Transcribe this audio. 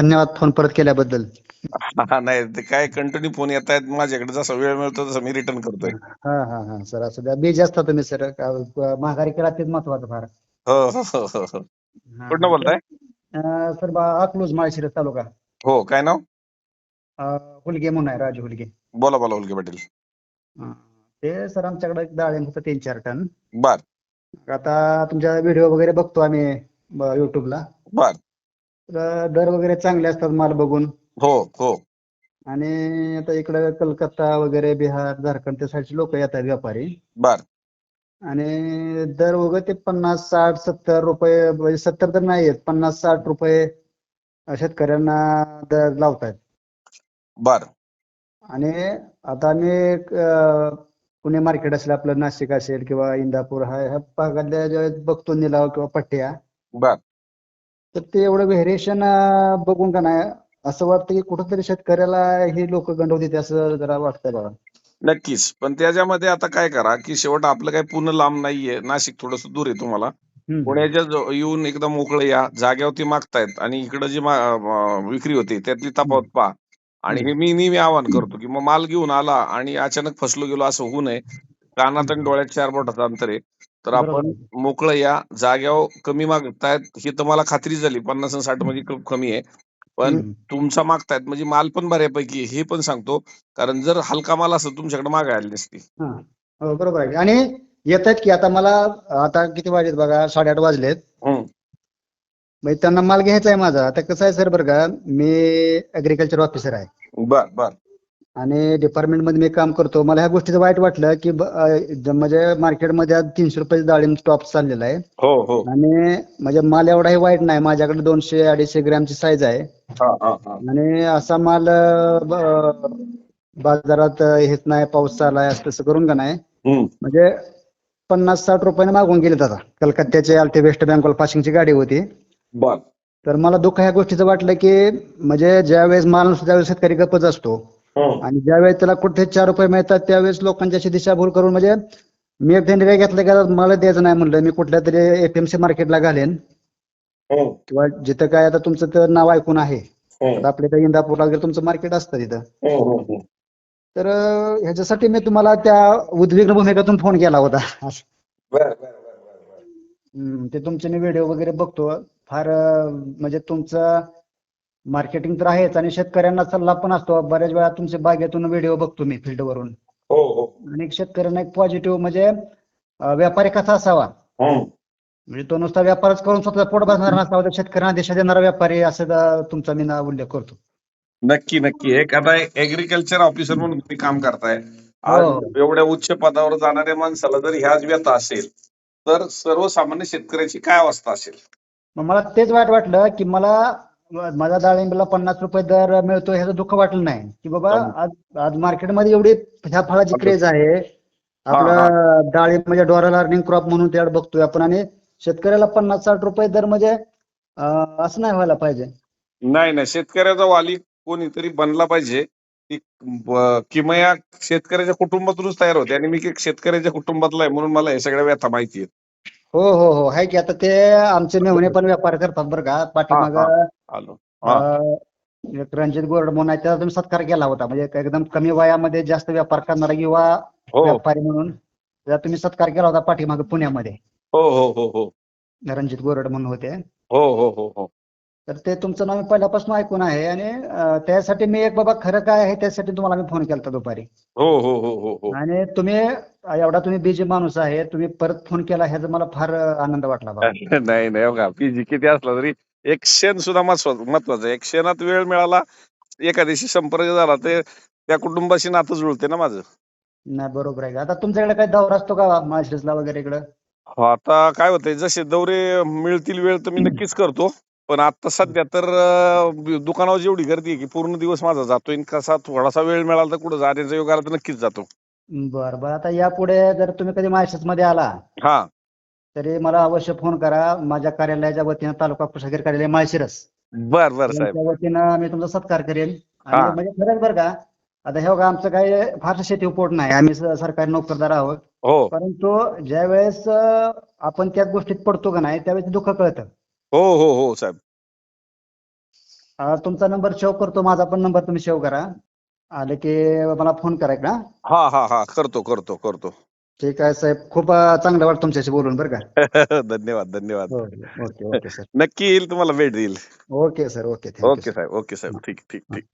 धन्यवाद फोन परत केल्याबद्दल. हा नाही ते काय कंटिन्यू फोन येत आहेत माझ्याकडे जसा वेळ मिळतो तसं मी रिटर्न करतोय. हा हा हा सर असं द्या. बिजी असता तुम्ही सर. माघारी केला तेच महत्वाचं फार. हो हो हो हो हो. हा. कुठनं बोलताय? अं, सर बा अकलूज माळशिरस तालुका. हो काय नाव? अं, हुलगे म्हणून आहे राजू हुलगे. बोला बोला उलके पाटील. ते सर आमच्याकडे एक डाळिंब होतं तीन चार टन. बर. आता तुमच्या व्हिडिओ वगैरे बघतो आम्ही युट्यूबला बर. दर वगैरे चांगले असतात माल बघून. हो हो. आणि आता इकडे कलकत्ता वगैरे बिहार झारखंड त्या साईडचे लोक येतात व्यापारी. बर. आणि दर वगैरे ते पन्नास साठ सत्तर रुपये म्हणजे सत्तर तर नाही आहेत पन्नास साठ रुपये शेतकऱ्यांना दर लावतायत. बर. आणि आता आम्ही पुणे मार्केट असेल आपलं नाशिक असेल किंवा इंदापूर हा ह्या भागातल्या ज्या बघतो निलाव किंवा पट्ट्या बर. तर ते एवढं व्हेरिएशन बघून का नाही? असं वाटतं की कुठंतरी शेतकऱ्याला ही लोक गंडवते असं जरा वाटतंय बघा. नक्कीच. पण त्याच्यामध्ये आता काय करा की शेवट आपलं काही पुणे लांब नाहीये. नाशिक थोडस दूर आहे तुम्हाला. पुण्याच्या येऊन एकदम मोकळे या. जाग्यावरती मागतायत आणि इकडं जी विक्री होते त्यातली तफावत पहा. आणि हे मी नेहमी आवाहन करतो की मग माल घेऊन आला आणि अचानक फसलो गेलो असं होऊ नये. कानात आणि डोळ्यात चार बोटाचं अंतर आहे. तर आपण. मोकळं या. जाग्यावर कमी मागतायत ही तर मला खात्री झाली. पन्नास आणि साठमध्ये खूप कमी आहे. पण. तुमचा मागतायत म्हणजे माल पण बऱ्यापैकी हे पण सांगतो. कारण जर हलका माल असं तुमच्याकडे मागायला नसती हा. बरोबर आहे. आणि येत आहेत की आता मला आता किती वाजलेत बघा? साडेआठ वाजलेत. म्हणजे त्यांना माल घ्यायचा आहे माझा. आता कसं आहे सर बरं का मी ऍग्रिकल्चर ऑफिसर आहे. बर बर. आणि डिपार्टमेंटमध्ये मी काम करतो मला ह्या गोष्टीचं वाईट वाटलं की ब- अं, ज- म्हणजे मार्केटमध्ये आज तीनशे रुपये डाळिंब टॉप चाललेला आहे. हो हो. आणि म्हणजे माल एवढाही वाईट नाही माझ्याकडे दोनशे अडीचशे ग्रॅमची साईज आहे. हा हा हा. आणि असा माल अं, ब- बाजारात अं, हेच नाही पाऊस चालाय असं तसं करून का नाही. हम्म. म्हणजे पन्नास साठ रुपयाने मागून गेले आता. कलकत्त्याचे आलते वेस्ट बेंगॉल पासिंगची गाडी होती. बर. तर मला दुःख ह्या गोष्टीचं वाटलं की म्हणजे ज्यावेळेस माल नसतो त्यावेळेस शेतकरी गप्पच असतो. आणि ज्यावेळेस त्याला कुठे चार रुपये मिळतात त्यावेळेस लोकांची अशी दिशाभूल करून म्हणजे मी एक काय घेतलं की मला द्यायचं नाही म्हणलं. मी कुठल्या तरी एपीएमसी मार्केटला घालेन. हम्म. किंवा जिथं काय आता तुमचं तर नाव ऐकून आहे. आता आपल्या इथं इंदापूरला वगैरे तुमचं मार्केट असतं तिथं. तर ह्याच्यासाठी मी तुम्हाला त्या उद्विग्न भूमिकेतून फोन केला होता. ते तुमचे मी व्हिडिओ वगैरे बघतो. फार म्हणजे तुमचं मार्केटिंग तर आहेच आणि शेतकऱ्यांना सल्ला पण असतो. बऱ्याच वेळा तुमच्या बागेतून व्हिडिओ बघतो मी फील्डवरून हो हो. आणि एक शेतकऱ्यांना एक पॉझिटिव्ह म्हणजे अं, व्यापारी कसा असावा? हम्म. म्हणजे तो नुसता व्यापारच करून स्वतः पोट भरणारा नसावा तर शेतकऱ्यांना दिशा देणारा व्यापारी असं तुमचा मी नाव उल्लेख करतो. नक्की नक्की. एक आता एग्रीकल्चर ऑफिसर म्हणून तुम्ही काम करताय. आज हो. एवढ्या उच्च पदावर जाणाऱ्या माणसाला जर ह्याच व्यथा असेल तर सर्वसामान्य शेतकऱ्याची काय अवस्था असेल? मग मला तेच वाईट वाटलं की मला माझ्या डाळिंबला पन्नास रुपये दर मिळतो ह्याचं दुःख वाटलं नाही. की बाबा. आज आज मार्केटमध्ये एवढी ह्या फळाची क्रेज आहे. आपलं डाळिंब म्हणजे डॉलर अर्निंग क्रॉप म्हणून त्याकडे बघतोय आपण. आणि शेतकऱ्याला पन्नास साठ रुपये दर म्हणजे असं नाही व्हायला पाहिजे. नाही नाही. शेतकऱ्याचा वाली कोणीतरी बनला पाहिजे. किमया शेतकऱ्याच्या कुटुंबातूनच तयार होते. आणि मी एक शेतकऱ्याच्या कुटुंबातला आहे म्हणून मला हे सगळ्या व्यथा माहिती आहेत. हो हो हो. आहे की आता ते आमचे मेहुणे पण व्यापार करतात बरं का. पाठीमाग आलो. हा. एक रणजित गोरड म्हणून आहे त्याचा तुम्ही सत्कार केला होता. म्हणजे एक एकदम कमी वयामध्ये जास्त व्यापार करणारा युवा हो. व्यापारी म्हणून त्याचा तुम्ही सत्कार केला होता पाठीमागे पुण्यामध्ये. हो हो हो हो. रणजित गोरड म्हणून होते. हो हो हो हो. तर ते तुमचं नाव मी पहिल्यापासून ऐकून आहे आणि त्यासाठी मी एक बाबा खरं काय आहे त्यासाठी तुम्हाला मी फोन केला होता दुपारी. हो हो हो हो हो. आणि तुम्ही एवढा तुम्ही बिजी माणूस आहे तुम्ही परत फोन केला ह्याचा मला फार आनंद वाटला बाबा. नाही नाही बघा पीजी किती असला तरी एक क्षण सुद्धा महत्त्वाचा महत्त्वाचा आहे. एक क्षणात वेळ मिळाला एका दिवशी संपर्क झाला ते त्या कुटुंबाशी नातं जुळते ना माझं. नाही बरोबर आहे. आता तुमच्याकडे काही दौरा असतो का माळशिरसला वगैरे इकडं? हो, आता काय होतंय जसे दौरे मिळतील वेळ तर मी नक्कीच करतो. पण आता सध्या तर अं, दुकानावर जेवढी गर्दी आहे की पूर्ण दिवस माझा जातोय आणि कसा थोडासा वेळ मिळाला तर कुठं जाण्याचा योग आला तर नक्कीच जातो. बरं बरं. आता यापुढे जर तुम्ही कधी माळशिरसमध्ये आला हा. तरी मला अवश्य फोन करा. माझ्या कार्यालयाच्या वतीनं तालुका कोषागार कार्यालय माळशिरस. बर बर साहेब. वतीनं मी तुमचा सत्कार करेन. आणि हा. म्हणजे खरंच बरं का आता हे बघा आमचं काही फारसं शेती पोट नाही. आम्ही स- सरकारी नोकरदार आहोत. हो. परंतु ज्या वेळेस आपण त्याच गोष्टीत पडतो का नाही त्यावेळेस दुःख कळतं. हो हो हो साहेब. अं, तुमचा नंबर सेव्ह करतो माझा पण नंबर तुम्ही सेव्ह करा. आले की मला फोन करा एकदा. हा हा हा करतो करतो करतो. ठीक आहे साहेब. खूप अं, चांगलं वाटतं तुमच्याशी बोलून बरं का. धन्यवाद धन्यवाद. हो ओके ओके सर. नक्की येईल तुम्हाला भेट देईल. Okay sir okay thank you okay Saheb okay साहेब. ठीक ठीक ठीक.